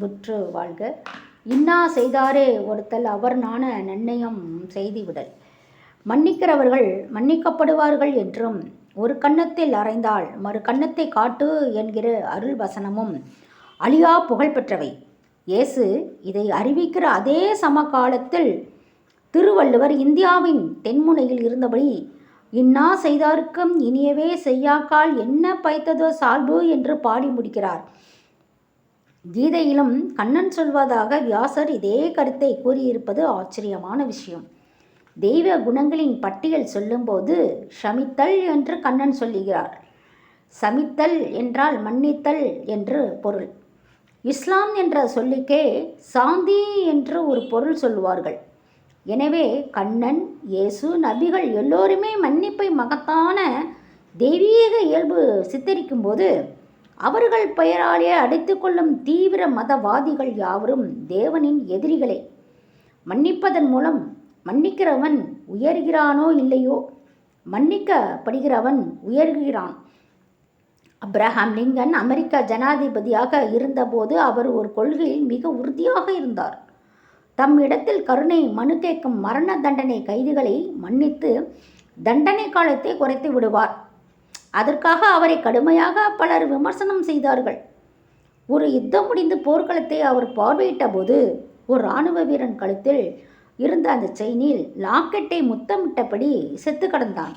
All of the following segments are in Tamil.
இன்புற்று வாழ்க. இன்னா செய்தாரே ஒருத்தல் அவர் நாண நன்னயம் செய்துவிடல். மன்னிக்கிறவர்கள் மன்னிக்கப்படுவார்கள் என்றும் ஒரு கன்னத்தில் அறைந்தால் மறு கன்னத்தை காட்டு என்கிற அருள் வசனமும் அழியா புகழ் பெற்றவை. இயேசு இதை அறிவிக்கிற அதே சமகாலத்தில் திருவள்ளுவர் இந்தியாவின் தென்முனையில் இருந்தபடி இன்னா செய்தார்க்கும் இனியவே செய்யாக்கால் என்ன பைத்ததோ சால்பு என்று பாடி முடிக்கிறார். கீதையிலும் கண்ணன் சொல்வதாக வியாசர் இதே கருத்தை கூறியிருப்பது ஆச்சரியமான விஷயம். தெய்வ குணங்களின் பட்டியல் சொல்லும்போது ஷமித்தல் என்று கண்ணன் சொல்லுகிறார். சமித்தல் என்றால் மன்னித்தல் என்று பொருள். இஸ்லாம் என்ற சொல்லுக்கே சாந்தி என்று ஒரு பொருள் சொல்லுவார்கள். எனவே கண்ணன் இயேசு நபிகள் எல்லோருமே மன்னிப்பை மகத்தான தெய்வீக இயல்பு சித்தரிக்கும்போது அவர்கள் பெயராலே அடைத்துக்கொள்ளும் தீவிர மதவாதிகள் யாவரும் தேவனின் எதிரிகளே. மன்னிப்பதன் மூலம் மன்னிக்கிறவன் உயர்கிறானோ இல்லையோ? மன்னிக்கப்படுகிறவன் உயர்கிறான். அப்ரஹாம் லிங்கன் அமெரிக்க ஜனாதிபதியாக இருந்தபோது அவர் ஒரு கொள்கையில் மிக உறுதியாக இருந்தார். தம் இடத்தில் கருணை மனு கேட்கும் மரண தண்டனை கைதிகளை மன்னித்து தண்டனை காலத்தை குறைத்து விடுவார். அதற்காக அவரை கடுமையாக பலர் விமர்சனம் செய்தார்கள். ஒரு யுத்தம் முடிந்து போர்க்களத்தை அவர் பார்வையிட்ட போது ஒரு இராணுவ வீரன் கழுத்தில் இருந்த அந்த செயினில் லாக்கெட்டை முத்தமிட்டபடி செத்து கிடந்தான்.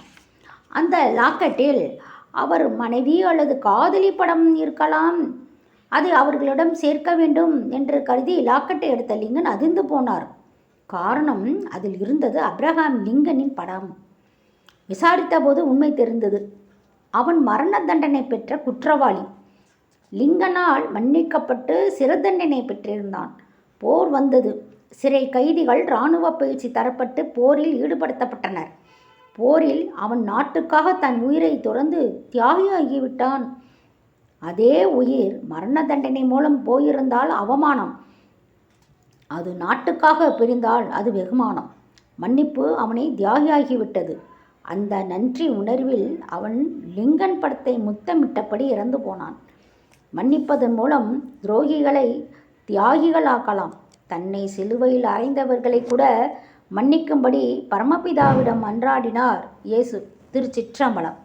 அந்த லாக்கெட்டில் அவர் மனைவி அல்லது காதலி படம் இருக்கலாம். அதை அவர்களிடம் சேர்க்க வேண்டும் என்று கருதி லாக்கெட்டை எடுத்த லிங்கன் அதிர்ந்து போனார். காரணம் அதில் இருந்தது அப்ரஹாம் லிங்கனின் படம். விசாரித்த போது உண்மை தெரிந்தது. அவன் மரண தண்டனை பெற்ற குற்றவாளி. லிங்கனால் மன்னிக்கப்பட்டு சிறு தண்டனை பெற்றிருந்தான். போர் வந்தது. சிறை கைதிகள் இராணுவ பயிற்சி தரப்பட்டு போரில் ஈடுபடுத்தப்பட்டனர். போரில் அவன் நாட்டுக்காக தன் உயிரை துறந்து தியாகியாகிவிட்டான். அதே உயிர் மரண தண்டனை மூலம் போயிருந்தால் அவமானம். அது நாட்டுக்காக பிரிந்தால் அது வெகுமானம். மன்னிப்பு அவனை தியாகியாகிவிட்டது. அந்த நன்றி உணர்வில் அவன் லிங்கன் படத்தை முத்தமிட்டபடி இறந்து போனான். மன்னிப்பதன் மூலம் துரோகிகளை தியாகிகளாக்கலாம். தன்னை சிலுவையில் அறைந்தவர்களை கூட மன்னிக்கும்படி பரமபிதாவிடம் அன்றாடினார் இயேசு. திருச்சிற்றம்பலம்.